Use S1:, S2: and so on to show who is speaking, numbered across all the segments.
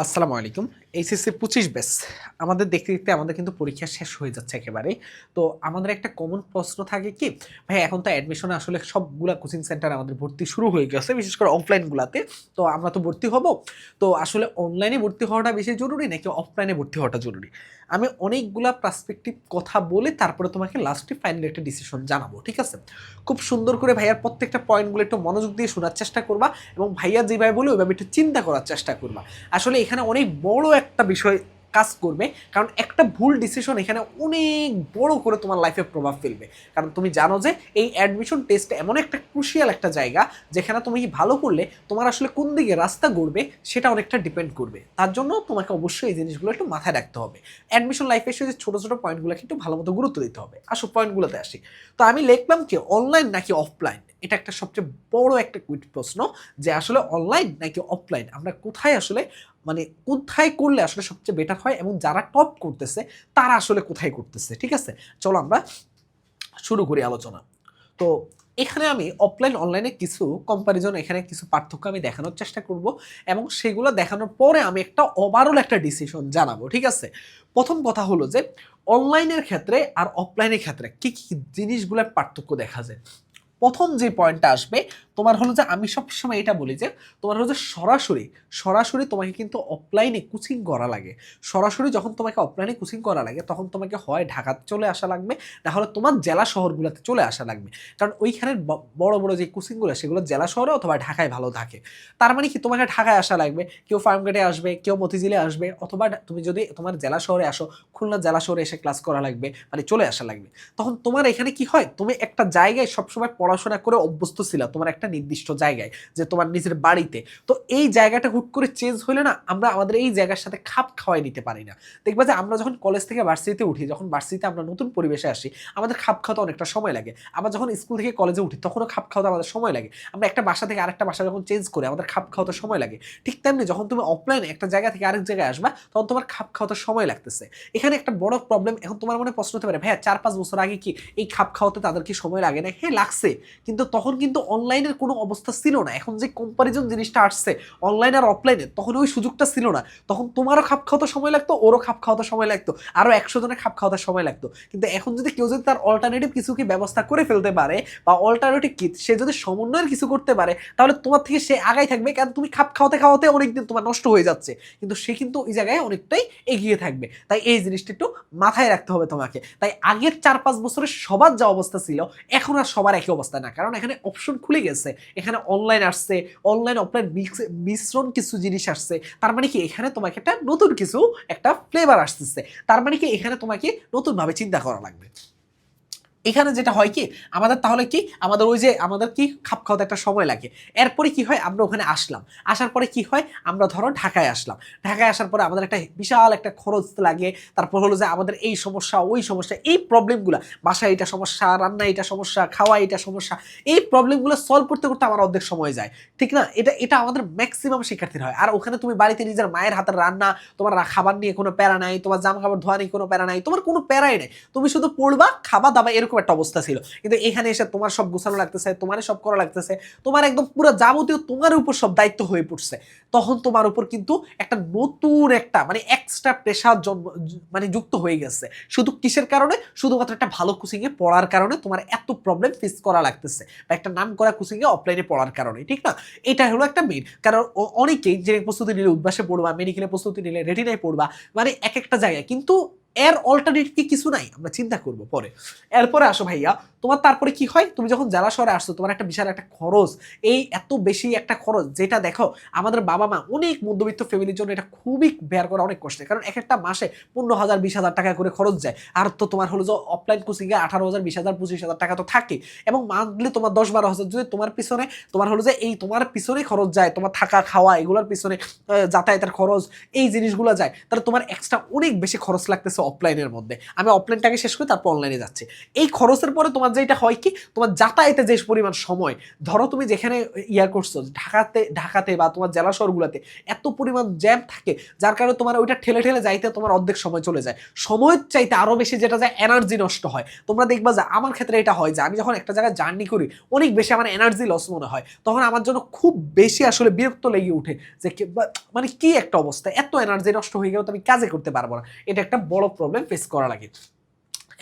S1: আসসালামু আলাইকুম। এইচএসসি পঁচিশ বেস আমাদের দেখতে দেখতে আমাদের কিন্তু পরীক্ষা শেষ হয়ে যাচ্ছে একেবারেই তো আমাদের একটা কমন প্রশ্ন থাকে কি, ভাই এখন তো অ্যাডমিশনে আসলে সবগুলা কোচিং সেন্টার আমাদের ভর্তি শুরু হয়ে গেছে, বিশেষ করে অফলাইনগুলাতে তো আমরা তো ভর্তি হব। তো আসলে অনলাইনে ভর্তি হওয়াটা বেশি জরুরি নাকি অফলাইনে ভর্তি হওয়াটা জরুরি? আমি অনেকগুলা পার্সপেক্টিভ কথা বলে তারপরে তোমাকে লাস্টে ফাইনালি একটা ডিসিশন জানাব, ঠিক আছে? খুব সুন্দর করে ভাইয়ার প্রত্যেকটা পয়েন্টগুলো একটু মনোযোগ দিয়ে শোনার চেষ্টা করবা এবং ভাইয়া যেভাবে বলে ওইভাবে একটু চিন্তা করার চেষ্টা করবা। আসলে এখানে অনেক বড় একটা বিষয় কাজ করবে, কারণ একটা ভুল ডিসিশন এখানে অনেক বড় করে তোমার লাইফে প্রভাব ফেলবে। কারণ তুমি জানো যে এই অ্যাডমিশন টেস্ট এমন একটা ক্রুশিয়াল একটা জায়গা, যেখানে তুমি ভালো করলে তোমার আসলে কোন দিকে রাস্তা গড়বে সেটা অনেকটা ডিপেন্ড করবে। তার জন্য তোমাকে অবশ্যই এই জিনিসগুলো একটু মাথায় রাখতে হবে। অ্যাডমিশন লাইফে এসে যে ছোটো ছোটো পয়েন্টগুলোকে একটু ভালো মতো গুরুত্ব দিতে হবে। আসো পয়েন্টগুলোতে আসি। তো আমি লিখলাম কি অনলাইন নাকি অফলাইন এটা একটা সবচেয়ে বড় একটা কুইট প্রশ্ন যে আসলে অনলাইন নাকি অফলাইন আমরা কোথায় আসলে মানে কোথায় করলে আসলে সবচেয়ে বেটার হয় এবং যারা টপ করতেছে, তারা আসলে কোথায় করতেছে, ঠিক আছে? চলো আমরা শুরু করি আলোচনা। তো এখানে আমি অফলাইন অনলাইনে কিছু কম্প্যারিজন এখানে কিছু পার্থক্য আমি দেখানোর চেষ্টা করব এবং সেগুলো দেখানোর পরে আমি একটা ওভারঅল একটা ডিসিশন জানাব, ঠিক আছে? প্রথম কথা হলো যে অনলাইনের ক্ষেত্রে আর অফলাইনের ক্ষেত্রে কি কি জিনিসগুলোর পার্থক্য দেখা যায়? প্রথম যে পয়েন্টটা আসবে, তোমার হলো যে আমি সবসময় এটা বলি যে, তোমার হলো যে সরাসরি সরাসরি তোমাকে কিন্তু অফলাইনে কোচিং করা লাগে। সরাসরি যখন তোমাকে অফলাইনে কোচিং করা লাগে, তখন তোমাকে হয় ঢাকাতে চলে আসা লাগবে না হলে তোমার জেলা শহরগুলোতে চলে আসা লাগবে। কারণ ওইখানের বড় বড় যে কোচিংগুলো সেগুলো জেলা শহরে অথবা ঢাকায় ভালো থাকে। তার মানে কি, তোমাকে ঢাকায় আসা লাগবে, কেউ ফার্মগেটে আসবে, কেউ মতিঝিলে আসবে, অথবা তুমি যদি তোমার জেলা শহরে আসো, খুলনা জেলা শহরে এসে ক্লাস করা লাগবে মানে চলে আসা লাগবে। তখন তোমার এখানে কি হয়, তুমি একটা জায়গায় সবসময় পড়াশোনা করে অভ্যস্ত ছিল তোমার একটা নির্দিষ্ট জায়গায়, যে তোমার নিজের বাড়িতে। তো এই জায়গাটা হুট করে চেঞ্জ হলে না, আমরা আমাদের এই জায়গার সাথে খাপ খাওয়াই নিতে পারি না। দেখবা যে আমরা যখন কলেজ থেকে ভার্সিটিতে উঠি, যখন ভার্সিটিতে আমরা নতুন পরিবেশে আসি, আমাদের খাপ খাওয়াতে অনেকটা সময় লাগে। আবার যখন স্কুল থেকে কলেজে উঠি, তখনও খাপ খাওয়াতে আমাদের সময় লাগে। আমরা একটা বাসা থেকে আরেকটা বাসা যখন চেঞ্জ করে, আমাদের খাপ খাওয়াতে সময় লাগে। ঠিক তেমনি যখন তুমি অফলাইনে একটা জায়গা থেকে আরেক জায়গায় আসবা, তখন তোমার খাপ খাওয়াতে সময় লাগতেছে। এখানে একটা বড় প্রবলেম এখন তোমার মনে প্রশ্ন হতে পারে, ভাইয়া, চার পাঁচ বছর আগে কি এই খাপ খাওয়াতে তাদের কি সময় লাগে না? হ্যাঁ লাগছে। কিন্তু তখন কিন্তু অনলাইনের কোনো অবস্থা ছিল না। এখন যে কম্পারিজন জিনিসটা আসছে অনলাইন আর অফলাইনে তখন ওই সুযোগটা ছিল না। তখন তোমারও খাপ খাওয়াতে সময় লাগতো, ওরও খাপ খাওয়াতে সময় লাগতো, আরও একশো জনের খাপ খাওয়াতে সময় লাগতো। কিন্তু এখন যদি কেউ যদি তার অল্টারনেটিভ কিছু কি ব্যবস্থা করে ফেলতে পারে, বা অল্টারনেটিভ কি, সে যদি সমন্বয়ের কিছু করতে পারে, তাহলে তোমার থেকে সে আগাই থাকবে, কারণ তুমি খাপ খাওয়াতে খাওয়াতে অনেকদিন তোমার নষ্ট হয়ে যাচ্ছে। কিন্তু সে কিন্তু ওই জায়গায় অনেকটাই এগিয়ে থাকবে। তাই এই জিনিসটা একটু মাথায় রাখতে হবে তোমাকে। তাই আগের চার পাঁচ বছরের সবার যা অবস্থা ছিল, এখন আর সবার একই অবস্থা। না। কারণ এখানে অপশন খুলে গেছে। এখানে অনলাইন আসছে অনলাইন অফলাইন মিশ্রণ কিছু জিনিস আসছে। তার মানে কি এখানে তোমাকে একটা নতুন কিছু, একটা ফ্লেভার আসতেছে। তার মানে কি এখানে তোমাকে নতুনভাবে চিন্তা করা লাগবে। এখানে যেটা হয় কি, আমাদের তাহলে কি, আমাদের ওই যে, আমাদের কি খাপ খাওয়াতে একটা সময় লাগে। এরপরে কি হয়, আমরা ওখানে আসলাম। আসার পরে কি হয়, আমরা ধরো ঢাকায় আসলাম। ঢাকায় আসার পরে আমাদের একটা বিশাল একটা খরচ লাগে। তারপর হলো যে আমাদের এই সমস্যা, ওই সমস্যা, এই প্রবলেমগুলো বাসায় এটা সমস্যা রান্না এটা সমস্যা খাওয়া এটা সমস্যা, এই প্রবলেমগুলো সলভ করতে করতে আমার অর্ধেক সময় যায়। ঠিক না? এটা এটা আমাদের ম্যাক্সিমাম শিক্ষার্থীর হয়। আর ওখানে তুমি বাড়িতে নিজের মায়ের হাতের রান্না, তোমার খাবার নিয়ে কোনো প্যারা নাই, তোমার জামা কাপড় ধোয়া নিয়ে কোনো প্যারা নাই, তোমার কোনো প্যারাই নাই। তুমি শুধু পড়বা, খাবা, দাবা, এরকম একটা অবস্থা ছিল। কিন্তু এখানে এসে তোমার সব গোছানো লাগতেছে তোমার সব করা লাগতেছে, তোমার একদম পুরো যাবতীয় তোমার উপর সব দায়িত্ব হয়ে পড়ছে। তখন তোমার উপর কিন্তু একটা নতুন একটা মানে এক্সট্রা প্রেশার জন্ম মানে যুক্ত হয়ে গেছে। শুধু কিসের কারণে? শুধুমাত্র একটা ভালো কোচিংয়ে পড়ার কারণে তোমার এত প্রবলেম ফেস করা লাগতেছে। বা একটা নাম করা কোচিংয়ে অফলাইনে পড়ার কারণে, ঠিক না? এটা হলো একটা মেন কারণ অনেকেই যে প্রস্তুতি নিলে উদ্বাসে পড়বা মেডিকেলে প্রস্তুতি নিলে রেটিনায় পড়বা মানে এক একটা জায়গায়। কিন্তু এর অল্টারনেটিভ কি কিছু নাই, আমরা চিন্তা করব পরে। এরপরে আসো ভাইয়া, তোমার তারপরে কি হয়? তুমি যখন জেলা শহরে আসছো, তোমার একটা বিশাল একটা খরচ, এই এত বেশি একটা খরচ, যেটা দেখো, আমাদের বাবা মা অনেক মধ্যবিত্ত ফ্যামিলির জন্য এটা খুবই বের করা অনেক কষ্টের। কারণ এক একটা মাসে পনেরো হাজার, বিশ হাজার টাকা করে খরচ যায়। আর তো তোমার হলো যে অফলাইন কোচিংয়ে আঠারো হাজার, বিশ হাজার, পঁচিশ হাজার টাকা তো থাকে। এবং মান্থলি তোমার দশ বারো হাজার, যদি তোমার পিছনে, তোমার হলো যে এই তোমার পিছনে খরচ যায়, তোমার থাকা, খাওয়া এগুলোর পিছনে যাতায়াতের খরচ, এই জিনিসগুলো যায়, তাহলে তোমার এক্সট্রা অনেক বেশি খরচ লাগতেছে অফলাইনের মধ্যে। আমি অফলাইনটাকে শেষ করে তারপর অনলাইনে যাচ্ছি। এই খরচের পরে তোমার যেটা হয় কি, তোমার যাতায়াতে যে পরিমাণ সময়, ধরো তুমি যেখানে ইয়া করছ, ঢাকাতে ঢাকাতে বা তোমার জেলা শহরগুলোতে এত পরিমাণ জ্যাম থাকে, যার কারণে তোমার ওইটা ঠেলে ঠেলে যাইতে তোমার অর্ধেক সময় চলে যায়। সময়ের চাইতে আরও বেশি যেটা যায় এনার্জি নষ্ট হয়। তোমরা দেখবা যে আমার ক্ষেত্রে এটা হয় যে আমি যখন একটা জায়গায় জার্নি করি, অনেক বেশি আমার এনার্জি লস মনে হয়। তখন আমার জন্য খুব বেশি আসলে বিরক্ত লেগে উঠে যে মানে কি একটা অবস্থা? এত এনার্জি নষ্ট হয়ে গেলেও তো আমি কাজে করতে পারব না। এটা একটা বড় প্রবলেম ফেস করা লাগে।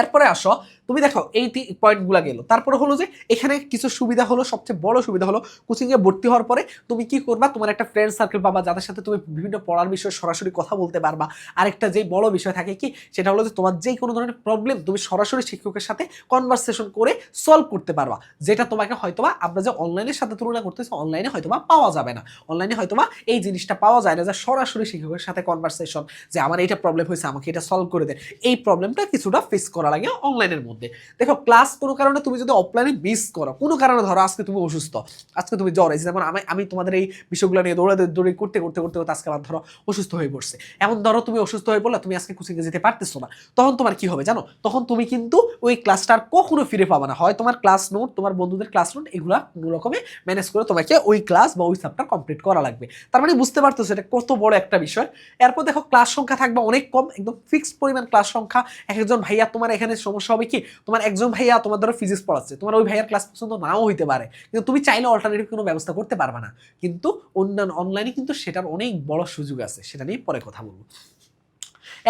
S1: এরপরে আসো তুমি দেখো, এই পয়েন্টগুলো গেল তারপরে হলো যে, এখানে কিছু সুবিধা হলো, সবচেয়ে বড় সুবিধা হলো কোচিংয়ে ভর্তি হওয়ার পরে তুমি কি করবা? তোমার একটা ফ্রেন্ড সার্কেল পাবা, যাদের সাথে তুমি বিভিন্ন পড়ার বিষয়ে সরাসরি কথা বলতে পারবা। আরেকটা যে বড় বিষয় থাকে কি, সেটা হলো যে, তোমার যে কোনো ধরনের প্রবলেম তুমি সরাসরি শিক্ষকের সাথে কনভারসেশন করে সলভ করতে পারবা। যেটা তোমাকে হয়তোবা, আমরা যে অনলাইনের সাথে তুলনা করতেছি অনলাইনে হয়তোবা পাওয়া যাবে না। অনলাইনে হয়তোবা এই জিনিসটা পাওয়া যায় না যে, সরাসরি শিক্ষকের সাথে কনভারসেশন যে, আমার এটা প্রবলেম হয়েছে, আমাকে এটা সলভ করে দেন এই প্রবলেমটা কিছুটা ফেস করা লাগে অনলাইনের মধ্যে দেখো ক্লাস কোনো কারণে তুমি যদি অফলাইনে মিস করো, কোনো কারণে ধরো আজকে তুমি অসুস্থ, আজকে তুমি জ্বর হয়েছে যেমন আমি আমি তোমাদের এই বিষয়গুলো নিয়ে দৌড়ে দৌড়ে করতে করতে করতে করতে আজকে আমার ধরো অসুস্থ হয়ে পড়ছে। এমন ধরো তুমি অসুস্থ হয়ে পড়লে, তুমি আজকে কোচিংয়ে যেতে পারতেছো না। তখন তোমার কি হবে জানো? তখন তুমি কিন্তু ওই ক্লাসটা আর কখনো ফিরে পাবে না। হয় তোমার ক্লাস নোট তোমার বন্ধুদের ক্লাস নোট এগুলা কোনো রকমে ম্যানেজ করে তোমাকে ওই ক্লাস বা ওই চ্যাপ্টার কমপ্লিট করা লাগবে। তার মানে বুঝতে পারতেছো এটা কত বড় একটা বিষয়। এরপর দেখো ক্লাস সংখ্যা থাকবে অনেক কম, একদম ফিক্সড পরিমাণ ক্লাস সংখ্যা। একজন ভাইয়া, তোমার এখানে সমস্যা হবে কি? তোমার একজন ভাইয়া তোমার ধরো ফিজিক্স পড়াচ্ছে, তোমার ওই ভাইয়ার ক্লাস পছন্দ নাও হইতে পারে, কিন্তু তুমি চাইলে অল্টারনেটিভ কোনো ব্যবস্থা করতে পারবে না। কিন্তু অন্যান্য অনলাইনে কিন্তু সেটার অনেক বড় সুযোগ আছে, সেটা নিয়ে পরে কথা বলব।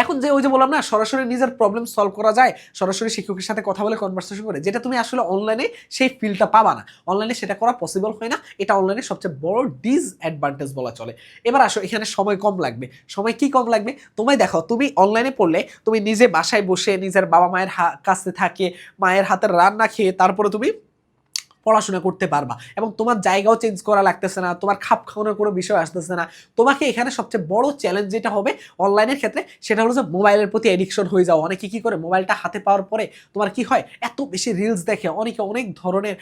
S1: এখন যে ওই যে বললাম না, সরাসরি নিজের প্রবলেম সলভ করা যায়, সরাসরি শিক্ষকের সাথে কথা বলে কনভারসেশন করে, যেটা তুমি আসলে অনলাইনে সেই ফিলটা পাবা না। অনলাইনে সেটা করা পসিবল হয় না, এটা অনলাইনে সবচেয়ে বড় ডিসঅ্যাডভান্টেজ বলা চলে। এবার আসো, এখানে সময় কম লাগবে। সময় কি কম লাগবে? তোমায় দেখো, তুমি অনলাইনে পড়লে, তুমি নিজে বাসায় বসে নিজের বাবা মায়ের কাছে থাকে, মায়ের হাতের রান্না খেয়ে, তারপরে তুমি পড়াশোনা করতে পারবা। এবং তোমার জায়গাও চেঞ্জ করা লাগতেছে না, তোমার খাপ খাওয়ানোর কোনো বিষয় আসতেছে না। তোমাকে এখানে সবচেয়ে বড় চ্যালেঞ্জ যেটা হবে অনলাইনের ক্ষেত্রে, সেটা হলো যে মোবাইলের প্রতি এডিকশন হয়ে যাও অনেকে কি করে মোবাইলটা হাতে পাওয়ার পরে তোমার কি হয়, এত বেশি রিলস দেখে অনেকে অনেক ধরনের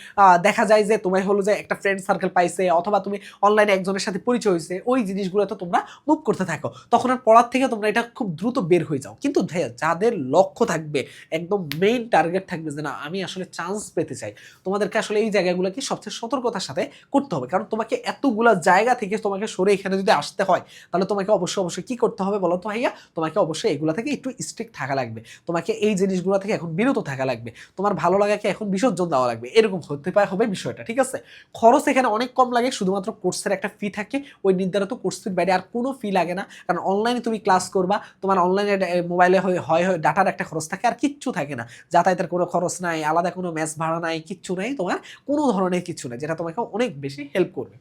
S1: দেখা যায় যে তোমার হলো যে একটা ফ্রেন্ড সার্কেল পাইছে অথবা তুমি অনলাইনে একজনের সাথে পরিচয় হয়েছে, ওই জিনিসগুলো তো তোমরা মুভ করতে থাকো। তখন আর পড়ার থেকে তোমরা এটা খুব দ্রুত বের হয়ে যাও। কিন্তু যাদের লক্ষ্য থাকবে, একদম মেইন টার্গেট থাকবে যে না, আমি আসলে চান্স পেতে চাই। তোমাদেরকে আসলে এই জায়গাগুলোকে সবচেয়ে সতর্কতার সাথে করতে হবে। কারণ তোমাকে এতগুলা জায়গা থেকে তোমাকে সরে এখানে যদি আসতে হয়, তাহলে তোমাকে অবশ্যই অবশ্যই কি করতে হবে বলো তো ভাইয়া? তোমাকে অবশ্যই এগুলা থেকে একটু স্ট্রিক্ট থাকা লাগবে। তোমাকে এই জিনিসগুলো থেকে এখন বিরত থাকা লাগবে। তোমার ভালো লাগাকে এখন বিসর্জন দেওয়া লাগবে। এরকম হতে পারে, হবে বিষয়টা, ঠিক আছে? খরচ এখানে অনেক কম লাগে, শুধুমাত্র কোর্সের একটা ফি থাকে। ওই নির্ধারিত কোর্স ফির বাইরে আর কোনো ফি লাগে না। কারণ অনলাইনে তুমি ক্লাস করবা, তোমার অনলাইনে মোবাইলে হয় হয় ডাটার একটা খরচ থাকে আর কিচ্ছু থাকে না। যাতায়াতের কোনো খরচ নাই, আলাদা কোনো ম্যাচ ভাড়া নাই, কিচ্ছু নাই তোমার। কোনো ধরনের কিছু না যেটা তোমাকে অনেক বেশি হেল্প করবে।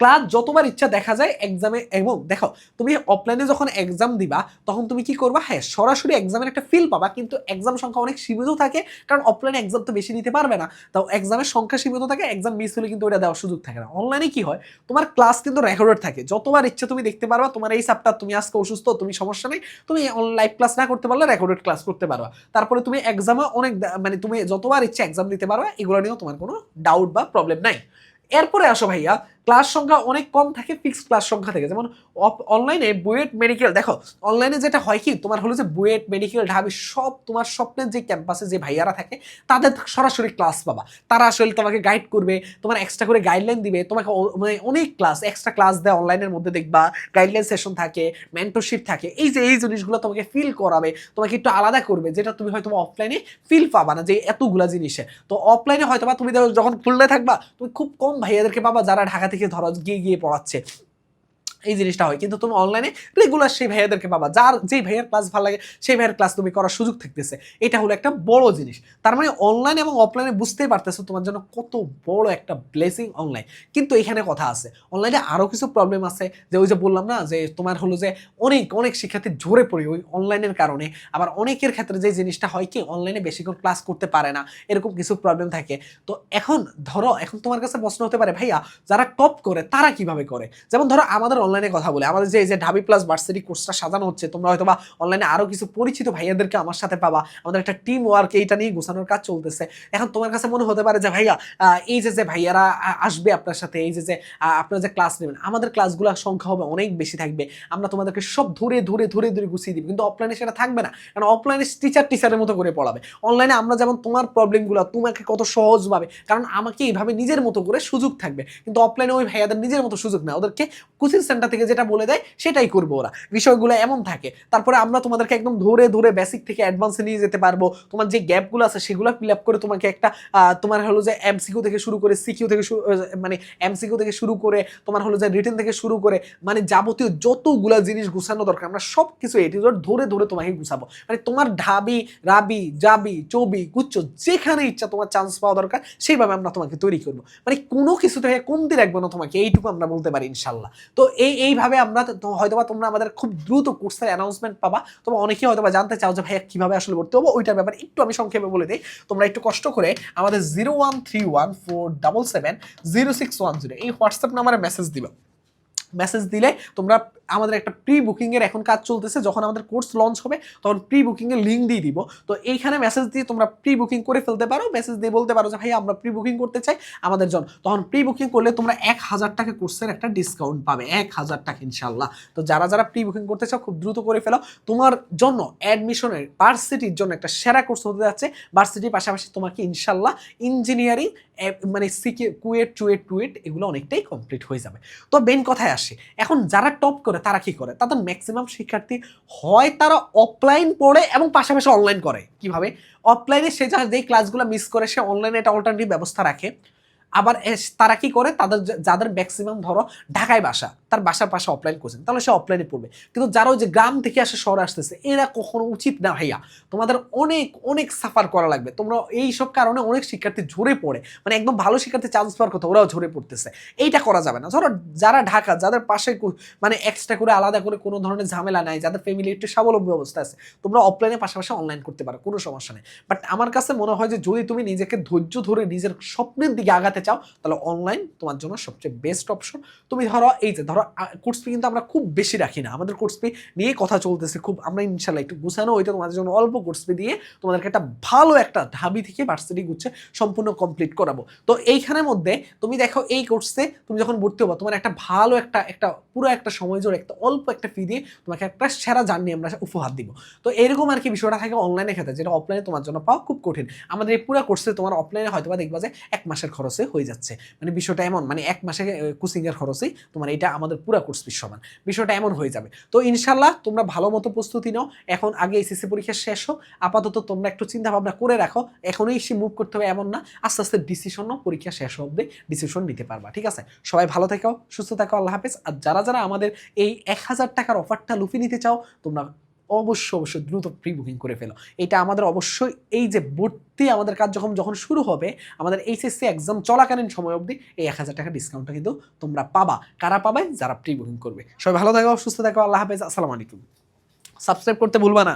S1: ক্লাস যতবার ইচ্ছা দেখা যায় এক্সামে এবং দেখো, তুমি অফলাইনে যখন এক্সাম দিবা, তখন তুমি কি করবা? হ্যাঁ সরাসরি এক্সামের একটা ফিল পাবা, কিন্তু এক্সাম সংখ্যা অনেক সীমিত থাকে, কারণ অফলাইনে এক্সাম তো বেশি নিতে পারবে না। তাও এক্সামের সংখ্যা সীমিত থাকে এক্সাম মিস হলে কিন্তু ওটা দেওয়ার সুযোগ থাকে না। অনলাইনে কি হয়? তোমার ক্লাস কিন্তু রেকর্ডেড থাকে। যতবার ইচ্ছা তুমি দেখতে পারবা, তোমার এই সাপ্তাহ তুমি আজকে অসুস্থ, তুমি সমস্যা নেই, তুমি লাইভ ক্লাস না করতে পারলে রেকর্ডেড ক্লাস করতে পারবা। তারপরে তুমি এক্সামে অনেক মানে তুমি যতবার ইচ্ছা এক্সাম দিতে পারবা, এগুলো নিয়েও তোমার কোনো ডাউট বা প্রবলেম নাই। এরপরে আসো ভাইয়া ক্লাস সংখ্যা অনেক কম থাকে ফিক্সড ক্লাস সংখ্যা থাকে। যেমন অনলাইনে বুয়েট মেডিকেল দেখো অনলাইনে যেটা হয় কি, তোমার হলো যে বুয়েট মেডিকেল ঢাবি, সব তোমার স্বপ্নের যে ক্যাম্পাসে যে ভাইয়ারা থাকে, তাদের সরাসরি ক্লাস পাবা। তারা আসলে তোমাকে গাইড করবে, তোমার এক্সট্রা করে গাইডলাইন দিবে, তোমাকে মানে অনেক ক্লাস এক্সট্রা ক্লাস দেয় অনলাইনের মধ্যে দেখবা গাইডলাইন সেশন থাকে মেন্টরশিপ থাকে, এই যে, এই জিনিসগুলো তোমাকে ফিল করাবে, তোমাকে একটু আলাদা করবে, যেটা তুমি হয়তো অফলাইনে ফিল পাবা না, যে এতগুলা জিনিসে। তো অফলাইনে হয়তো বা তুমি যখন খুললে থাকবা, তুমি খুব কম ভাইয়াদেরকে পাবা যারা ঢাকা থেকে ধরো গিয়ে গিয়ে পড়াচ্ছে। এই জিনিসটা হয়। কিন্তু তুমি অনলাইনে রেগুলার সেই ভাইয়াদেরকে পাবা। যার যেই ভাইয়ের ক্লাস ভালো লাগে, সেই ভাইয়ের ক্লাস তুমি করার সুযোগ থাকতেছে। এটা হলো একটা বড় জিনিস। তার মানে অনলাইন এবং অফলাইনে বুঝতেই পারতেছো তোমার জন্য কত বড় একটা ব্লেসিং অনলাইন কিন্তু এখানে কথা আছে। অনলাইনে আরও কিছু প্রবলেম আছে। যে ওই যে বললাম না, যে তোমার হলো যে অনেক অনেক শিক্ষার্থী ঝরে পড়ে ওই অনলাইনের কারণে। আবার অনেকের ক্ষেত্রে যে জিনিসটা হয় কি অনলাইনে বেশিক্ষণ ক্লাস করতে পারে না। এরকম কিছু প্রবলেম থাকে। তো এখন ধরো, এখন তোমার কাছে প্রশ্ন হতে পারে, ভাইয়া, যারা টপ করে, তারা কীভাবে করে? যেমন ধরো, আমাদের অনলাইনে কথা বলি। আমাদের যে, এই যে ঢাবি প্লাস ভার্সিটি কোর্সটা সাজানো হচ্ছে, তোমরা হয়তো বা অনলাইনে আরও কিছু পরিচিত ভাইয়াদেরকে আমার সাথে পাবা। আমাদের একটা টিম ওয়ার্ক এইটা নিয়ে গোছানোর কাজ চলতেছে। এখন তোমার কাছে মনে হতে পারে যে, ভাইয়া এই যে যে ভাইয়ারা আসবে আপনার সাথে, এই যে যে আপনারা যে ক্লাস নেবেন, আমাদের ক্লাসগুলোর সংখ্যা হবে অনেক বেশি থাকবে। আমরা তোমাদেরকে সব ধরে ধরে ধরে ধরে গুছিয়ে দিব। কিন্তু অফলাইনে সেটা থাকবে না। কারণ অফলাইনে টিচার টিচারের মতো করে পড়াবে। অনলাইনে আমরা যেমন তোমার প্রবলেমগুলো তোমাকে কত সহজভাবে, কারণ আমাকে এইভাবে নিজের মতো করে সুযোগ থাকবে। কিন্তু অফলাইনে ওই ভাইয়াদের নিজের মতো সুযোগ না ওদেরকে কোচিং সেন্টার থেকে যেটা বলে দেয়, সেটাই করব ওরা। বিষয়গুলো এমন থাকে। তারপরে আমরা তোমাদেরকে একদম ধরে ধরে বেসিক থেকে অ্যাডভান্সে নিয়ে যেতে পারব। তোমার যে গ্যাপগুলো আছে, সেগুলো ফিল আপ করে তোমাকে একটা তোমার হলো যে এমসিকিউ থেকে শুরু করে সিকিউ থেকে মানে এমসিকিউ থেকে শুরু করে, তোমার হলো যে রিটেন থেকে শুরু করে মানে যাবতীয় যতগুলা জিনিস গুছানো দরকার, আমরা সব কিছু এটি ধরে ধরে তোমাকে গুছাবো। মানে তোমার ঢাবি, রাবি, জাবি, চবি, গুচ্ছ, যেখানে ইচ্ছা তোমার চান্স পাওয়া দরকার, সেইভাবে আমরা তোমাকে তৈরি করব। মানে কোনো কিছু থেকে কমতি রাখব না তোমাকে এইটুকু আমরা বলতে পারি, ইনশাল্লাহ। তো এই এইভাবে আমরা হয়তোবা তোমরা আমাদের খুব দ্রুত কোর্সের অ্যানাউন্সমেন্ট পাবা। তোমরা অনেকেই হয়তোবা জানতে চাও যে, ভাইয়া, কীভাবে আসলে ভর্তি হব? ওইটার ব্যাপারে একটু আমি সংক্ষেপে বলে দিই। তোমরা একটু কষ্ট করে আমাদের zero one three one four double seven zero six one zero এই হোয়াটসঅ্যাপ নাম্বারে মেসেজ দিবা। মেসেজ দিলে তোমরা আমাদের একটা প্রি বুকিং এর এখন কাজ চলতেছে, যখন আমাদের কোর্স লঞ্চ হবে, তখন প্রি বুকিং এর লিঙ্ক দিয়ে দিব। তো এইখানে মেসেজ দিয়ে তোমরা প্রি বুকিং করে ফেলতে পারো মেসেজ দিয়ে বলতে পারো যে, ভাই, আমরা প্রি বুকিং করতে চাই আমাদের জন্য। তখন প্রি বুকিং করলে তোমরা এক হাজার টাকা কোর্সের একটা ডিসকাউন্ট পাবে, এক হাজার টাকা ইনশাল্লাহ তো যারা যারা প্রি বুকিং করতে চাও, খুব দ্রুত করে ফেলো। তোমার জন্য অ্যাডমিশনের ভার্সিটির জন্য একটা সেরা কোর্স হতে যাচ্ছে। ভার্সিটির পাশাপাশি তোমাকে ইনশাল্লাহ ইঞ্জিনিয়ারিং মানে সিকে কুয়েট টুয়েট টুয়েট এগুলো অনেকটাই কমপ্লিট হয়ে যাবে। তো মেন কথায় আসে। এখন যারা টপ করে, তারা কি করে? তাদের ম্যাক্সিমাম শিক্ষার্থী হয় তারা অফলাইন পড়ে এবং পাশাপাশি অনলাইন করে। কীভাবে? অফলাইনে সে যা যেই ক্লাসগুলো মিস করে, সে অনলাইনে একটা অল্টারনেটিভ ব্যবস্থা রাখে। আবার তারা কি করে? তাদের যাদের ম্যাক্সিমাম ধরো ঢাকায় বাসা, তার বাসার পাশে অফলাইন কোচিং তাহলে সে অফলাইনে পড়বে। কিন্তু যারা ওই যে গ্রাম থেকে আসে, শহরে আসতেছে, এরা কখনো উচিত না ভাইয়া। তোমাদের অনেক অনেক সাফার করা লাগবে। তোমরা এই সব কারণে অনেক শিক্ষার্থী ঝরে পড়ে। মানে একদম ভালো শিক্ষার্থী চান্স পাওয়ার কথা, ওরাও ঝরে পড়তেছে। এইটা করা যাবে না। ধরো যারা ঢাকা, যাদের পাশে মানে এক্সট্রা করে, আলাদা করে কোনো ধরনের ঝামেলা নাই, যাদের ফ্যামিলি একটু স্বাবলম্বী অবস্থা আছে, তোমরা অফলাইনের পাশাপাশি অনলাইন করতে পারো, কোনো সমস্যা নেই। বাট আমার কাছে মনে হয় যে, যদি তুমি নিজেকে ধৈর্য ধরে নিজের স্বপ্নের দিকে আগাতে চাও, তাহলে অনলাইন তোমার জন্য সবচেয়ে বেস্ট অপশন তুমি ধরো, এই যে ধরো কোর্স ফি কিন্তু আমরা খুব বেশি রাখি না। আমাদের কোর্স ফি নিয়ে কথা চলতেছে, খুব আমরা ইনশাল্লাহ একটু গুছানো ওইটা তোমাদের জন্য অল্প কোর্স ফি দিয়ে তোমাদেরকে একটা ভালো একটা ঢাবি থেকে ভার্সিটি গুচ্ছে সম্পূর্ণ কমপ্লিট করাবো। তো এইখানের মধ্যে তুমি দেখো, এই কোর্সে তুমি যখন ভর্তি হব, তোমার একটা ভালো একটা একটা, পুরো একটা সময় জোরে একটা অল্প একটা ফি দিয়ে তোমাকে একটা সেরা জার্নি আমরা উপহার দিব। তো এরকম আর কি বিষয়টা থাকে অনলাইনে ক্ষেত্রে, যেটা অফলাইনে তোমার জন্য পাওয়া খুব কঠিন। আমাদের এই পুরো কোর্সে তোমার অফলাইনে হয়তো বা দেখবা যে এক মাসের খরচে হয়ে যাচ্ছে। মানে বিষয়টা এমন মানে এক মাসে কোচিং এর খরচেই তোমার এটা আমাদের পুরো কোর্স ফিস সমান। বিষয়টা এমন হয়ে যাবে। তো ইনশাল্লাহ তোমরা ভালো মতো প্রস্তুতি নাও। এখন আগে এসএসসি পরীক্ষা শেষ হোক, আপাতত তোমরা একটু চিন্তা ভাবনা করে রাখো। এখনই সে মুভ করতে হবে এমন না। আস্তে আস্তে ডিসিশনও পরীক্ষা শেষ অব্দি ডিসিশন নিতে পারবা, ঠিক আছে? সবাই ভালো থেকো, সুস্থ থাকো, আল্লাহ হাফেজ। আর যারা যারা আমাদের এই এক হাজার টাকার অফারটা লুফে নিতে চাও, তোমরা অবশ্যই অবশ্যই দ্রুত প্রি বুকিং করে ফেলো। এটা আমাদের অবশ্যই এই যে ভর্তি আমাদের যখন যখন শুরু হবে, আমাদের এইচএসসি এক্সাম চলাকালীন সময় অবধি এই এক হাজার টাকা ডিসকাউন্টটা কিন্তু তোমরা পাবা। কারা পাবে? যারা প্রি বুকিং করবে। সবাই ভালো থাকো, সুস্থ থাকো, আল্লাহ হাফেজ, আসসালামু আলাইকুম। সাবস্ক্রাইব করতে ভুলবা না।